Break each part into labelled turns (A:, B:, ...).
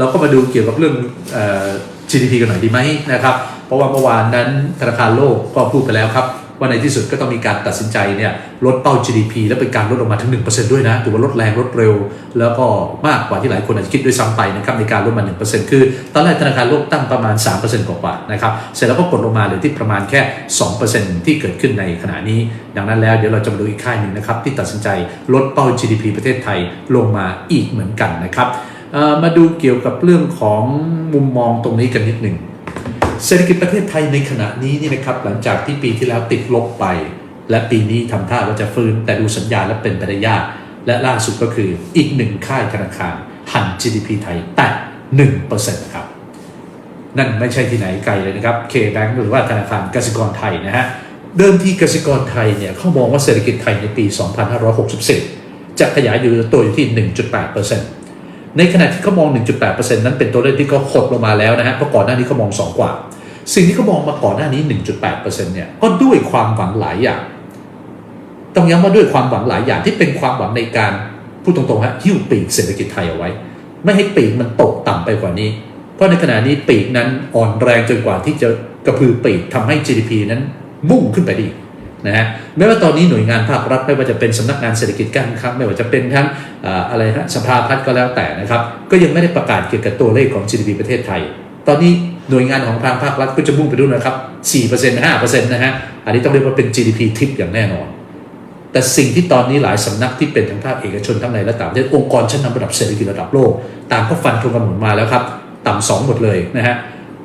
A: เราก็มาดูเกี่ยวกับเรื่อง GDP กันหน่อยดีไหมนะครับ เพราะว่าเมื่อวานนั้นธนาคารโลกก็พูดไปแล้วครับ ว่าในที่สุดก็ต้องมีการตัดสินใจเนี่ยลดเป้า GDP และเป็นการลดลงมาถึง 1%ด้วยนะถือว่าลดแรงลดเร็ว แล้วก็มากกว่าที่หลายคนอาจจะคิดด้วยซ้ำไปนะครับในการลดมา 1%คือตอนแรกธนาคารโลกตั้งประมาณ 3%กว่าๆนะครับเสร็จแล้วก็กดลงมาเหลือที่ประมาณแค่ 2%ที่เกิดขึ้นในขณะนี้ ดังนั้นแล้วเดี๋ยวเราจะมาดูอีกค่ายหนึ่งนะครับที่ตัดสินใจลดเป้า GDP ประเทศไทยลงมาอีกเหมือนกันนะครับ มาดูเกี่ยวกับเรื่องของมุมมองตรงนี้กันนิดหนึ่งเศรษฐกิจประเทศไทยในขณะนี้นี่นะครับหลังจากที่ปีที่แล้วติดลบไป และปีนี้ทำท่าว่าจะฟื้นแต่ดูสัญญาณและเป็นไปได้ยากและล่าสุดก็คืออีกหนึ่งค่ายธนาคารหัน GDP ไทยแตะ1%ครับ นั่นไม่ใช่ที่ไหนไกลเลยนะครับ K-Bank หรือว่าธนาคารกสิกรไทยนะฮะเดิมที่กสิกรไทยเนี่ยเขามองว่าเศรษฐกิจไทยในปี 2564 จะขยายอยู่ตัวอยู่ที่ 1.8% ในขณะที่เขามอง 1.8%นั้นเป็นตัวเลขที่เขาหดลงมาแล้วนะฮะเพราะก่อนหน้านี้เขามอง 2 กว่า สิ่งที่เขามองมาก่อนหน้านี้ 1.8%เนี่ยก็ด้วยความหวังหลายอย่าง ต้องย้ำว่าด้วยความหวังหลายอย่างที่เป็นความหวังในการพูดตรงๆฮะหิ้วปีกเศรษฐกิจไทยเอาไว้ ไม่ให้ปีกมันตกต่ำไปกว่านี้ เพราะในขณะนี้ปีกนั้นอ่อนแรงจนกว่าที่จะกระพือปีกทำให้ GDP นั้นมุ่งขึ้นไปไดอีก นะฮะแม้ว่าตอนนี้หน่วยงานภาครัฐไม่ว่าจะเป็นสำนักงานเศรษฐกิจการคลังไม่ว่าจะเป็นทั้งอ่าอะไรฮะสภาพัฒน์ก็แล้วแต่นะครับ ก็ยังไม่ได้ประกาศเกี่ยวกับตัวเลขของ GDP ประเทศไทย ตอนนี้หน่วยงานของทางภาครัฐก็จะมุ่งไปดูนะครับ 4% 5%นะฮะ อันนี้ต้องเรียกว่าเป็น GDP ทิปอย่างแน่นอน แต่สิ่งที่ตอนนี้หลายสำนักที่เป็นทั้งภาคเอกชนทั้งในและต่างประเทศองค์กรชั้นนำระดับเศรษฐกิจระดับโลก ต่างก็ฟันธงกันหมดมาแล้วครับ ต่ำสองหมดเลยนะฮะ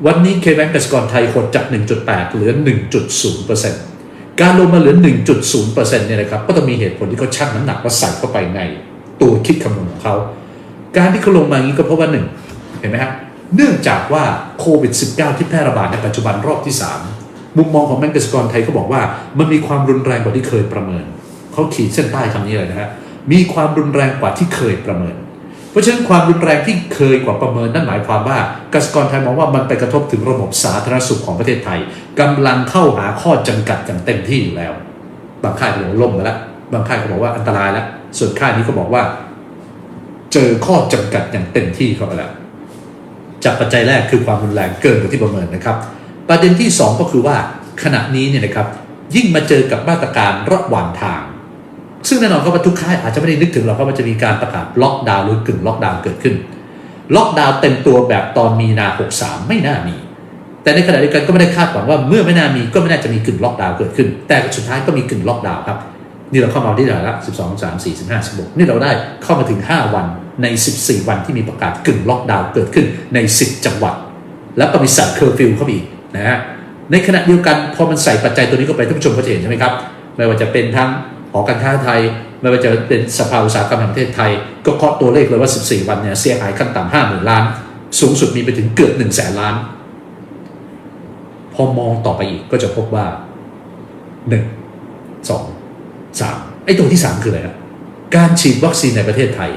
A: วันนี้เคแบงกสิกรไทยหดจาก 1.8 เหลือ 1.0% การลงมาเหลือ 1.0%เนี่ยนะครับก็ต้องมีเหตุผลที่เขาชั่งน้ำหนักว่าใส่เข้าไปในตัวคิดคำนวณของเขา การที่เขาลงมาอย่างนี้ก็เพราะว่าหนึ่งเห็นไหมฮะเนื่องจากว่าโควิด -19 ที่แพร่ระบาดในปัจจุบันรอบที่ 3 มุมมองของแบงก์กสิกรไทยก็บอกว่า มันมีความรุนแรงกว่าที่เคยประเมิน เขาขีดเส้นใต้คำนี้เลยนะฮะมีความรุนแรงกว่าที่เคยประเมิน เพราะฉะนั้นความรุนแรงที่เคยกว่าประเมินนั่นหมายความว่ากสิกรไทยมองว่ามันไปกระทบถึงระบบสาธารณสุขของประเทศไทยกำลังเข้าหาข้อจำกัดอย่างเต็มที่อยู่แล้ว บางค่ายก็บอกว่าล่มมาแล้วบางค่ายก็บอกว่าอันตรายแล้วส่วนค่ายนี้ก็บอกว่า เจอข้อจำกัดอย่างเต็มที่เข้าไปแล้วจากปัจจัยแรกคือความรุนแรงเกินกว่าที่ประเมินนะครับ ประเด็นที่ 2 ก็คือว่าขณะนี้เนี่ยนะครับยิ่งมาเจอกับมาตรการระหว่างทาง ซึ่งแน่นอนก็ว่าทุกค่ายอาจจะไม่ได้นึกถึงหรอกว่ามันจะมีการประกาศล็อกดาวน์หรือกึ่งล็อกดาวน์เกิดขึ้น ล็อกดาวน์เต็มตัวแบบตอนมีนา 63 ไม่น่ามี แต่ในขณะเดียวกันก็ไม่ได้คาดหวังว่าเมื่อไม่น่ามีก็ไม่น่าจะมีกึ่งล็อกดาวน์เกิดขึ้น แต่สุดท้ายก็มีกึ่งล็อกดาวน์ครับ นี่เราเข้ามาที่ไหนละ 12 3 4 15 16 นี่เราได้เข้ามาถึง 5 วันใน 14 วันที่มีประกาศกึ่งล็อกดาวน์เกิดขึ้นใน 10 จังหวัด แล้วก็มีสั่งเคอร์ฟิวเข้าไปอีกนะฮะในขณะเดียวกันพอมันใส่ปัจจัยตัวนี้เข้าไปท่านผู้ชมก็จะเห็นใช่ไหมครับไม่ว่าจะเป็นทั้ง อการค้าไทยไม่ว่าจะเป็นสภาอุตสาหกรรมแห่งประเทศไทย ก็เคาะตัวเลขเลยว่า 14 วันเนี่ยเสียหายขั้นต่ำห้าหมื่นล้าน สูงสุดมีไปถึงเกือบ1 0 0 0 0แสนล้าน พอมองต่อไปอีกก็จะพบว่า 1 2 3 ไอ้ตรงที่ 3 คืออะไรครับการฉีดวัคซีนในประเทศไทย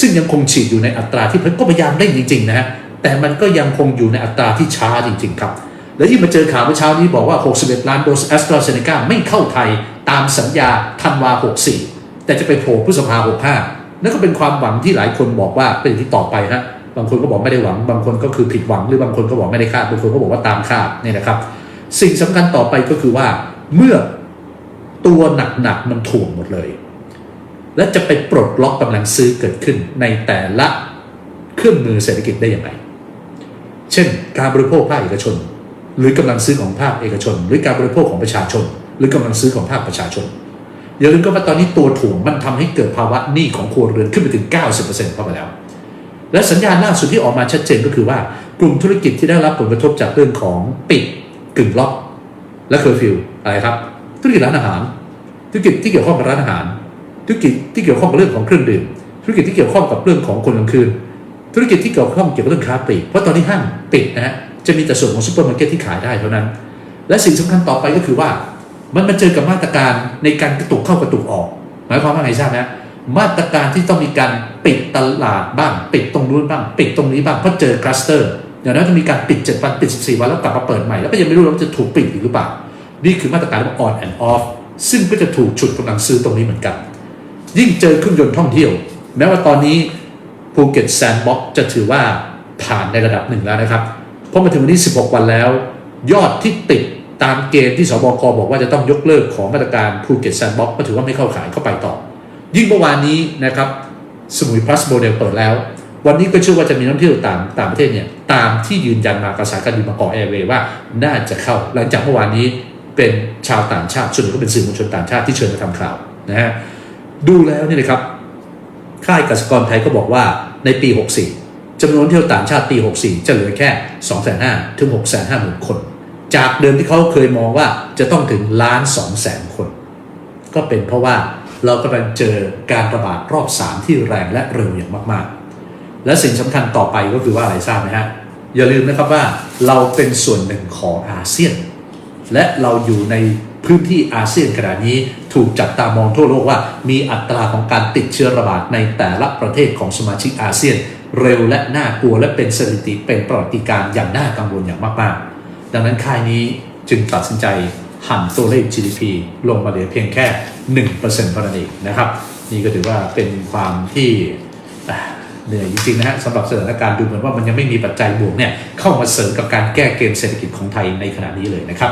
A: ซึ่งยังคงฉีดอยู่ในอัตราที่ก็พยายามเร่งจริงๆนะฮะแต่มันก็ยังคงอยู่ในอัตราที่ช้าจริง ๆ ครับ แล้วยิ่งมาเจอข่าวเมื่อเช้านี้บอกว่า 61 ล้านโดสแอสตราเซเนกาไม่เข้าไทยตามสัญญาธันวา 64 แต่จะไปโผล่พฤษภา 65 นั่นก็เป็นความหวังที่หลายคนบอกว่าเป็นที่ต่อไปฮะบางคนก็บอกไม่ได้หวัง บางคนก็คือผิดหวังหรือบางคนก็บอกไม่ได้คาดบางคนก็บอกว่าตามคาดเนี่ยนะครับ สิ่งสำคัญต่อไปก็คือว่าเมื่อตัวหนักๆมันถ่วงหมดเลย และจะไปปลดล็อกกำลังซื้อเกิดขึ้นในแต่ละเครื่องมือเศรษฐกิจได้อย่างไร เช่น การบริโภคภาคเอกชน หรือกำลังซื้อของภาคเอกชน หรือการบริโภคของประชาชน หรือกำลังซื้อของภาคประชาชนอย่าลืมก็ว่าตอนนี้ตัวถ่วงมันทำให้เกิดภาวะหนี้ของครัวเรือนขึ้นไปถึง 90%เข้าไปแล้ว และสัญญาณล่าสุดที่ออกมาชัดเจนก็คือว่ากลุ่มธุรกิจที่ได้รับผลกระทบจากเรื่องของปิดกึ่งล็อก และเคอร์ฟิวอะไรครับ ธุรกิจร้านอาหาร ธุรกิจที่เกี่ยวข้องกับร้านอาหาร ธุรกิจที่เกี่ยวข้องกับเรื่องของเครื่องดื่ม ธุรกิจที่เกี่ยวข้องกับเรื่องของคนกลางคืน ธุรกิจที่เกี่ยวข้องเกี่ยวกับเรื่องค้าปลีกเพราะตอนนี้ห้างปิดนะฮะ จะมีแต่ส่วนของซูเปอร์มาร์เก็ตที่ขายได้เท่านั้น และสิ่งสำคัญต่อไปก็คือว่า มันมาเจอกับมาตรการในการกระตุกเข้ากระตุกออก หมายความว่าไงทราบไหมฮะมาตรการที่ต้องมีการปิดตลาดบ้างปิดตรงนู้นบ้าง ปิดตรงนี้บ้างเพราะเจอคลัสเตอร์อย่างนั้นจะมีการปิด 7 วันปิด 14 วันแล้วกลับมาเปิดใหม่แล้วก็ยังไม่รู้ว่าจะถูกปิดอีกหรือเปล่า นี่คือมาตรการว่า on and off ซึ่งก็จะถูกฉุดกำลังซื้อตรงนี้เหมือนกัน ยิ่งเจอเครื่องยนต์ท่องเที่ยว แม้ว่าตอนนี้ภูเก็ตแซนด์บ็อกจะถือว่าผ่านในระดับหนึ่งแล้วนะครับ เพราะมาถึงวันที่ 16 วันแล้ว ยอดที่ติดตามเกณฑ์ที่สบคบอกว่าจะต้องยกเลิกของมาตรการภูเก็ตแซนด์บ็อกก็ถือว่าไม่เข้าขายเข้าไปต่อ ยิ่งเมื่อวานนี้นะครับสมุยพลัสโมเดลเปิดแล้ว วันนี้ก็เชื่อว่าจะมีนักท่องเที่ยวต่างต่างประเทศเนี่ยตามที่ยืนยันมากระสายการบินบางกอกแอร์เวย์ว่าน่าจะเข้า หลังจากเมื่อวานนี้เป็นชาวต่างชาติส่วนใหญ่ก็เป็นสื่อมวลชนต่างชาติที่เชิญมาทำข่าวนะฮะดูแล้วนี่นะครับค่ายกสิกรไทยก็บอกว่าในปี 64 จำนวนเที่ยวต่างชาติปี 64 จะเหลือแค่ 2 5 0 0 0ถึง 6 5 0 0 0 0 คน จากเดิมที่เขาเคยมองว่าจะต้องถึงล้าน2แสนคน ก็เป็นเพราะว่าเรากำลังเจอการระบาดรอบ 3 ที่แรงและเร็วอย่างมากๆ และสิ่งสำคัญต่อไปก็คือว่าอะไรทราบไหมฮะ อย่าลืมนะครับว่าเราเป็นส่วนหนึ่งของอาเซียน และเราอยู่ในพื้นที่อาเซียนขณะนี้ถูกจับตามองทั่วโลกว่า มีอัตราของการติดเชื้อระบาดในแต่ละประเทศของสมาชิกอาเซียน เร็วและน่ากลัวและเป็นสถิติเป็นประวัติการอย่างน่ากังวลอย่างมากๆ ดังนั้นค่ายนี้จึงตัดสินใจหั่นตัวเลข GDP ลงมาเหลือเพียงแค่ 1%เท่านั้นเองนะครับ นี่ก็ถือว่าเป็นความที่เหนื่อยจริงๆนะฮะสำหรับสถานการณ์ดูเหมือนว่ามันยังไม่มีปัจจัยบวกเนี่ยเข้ามาเสริมกับการแก้เกมเศรษฐกิจของไทยในขณะนี้เลยนะครับ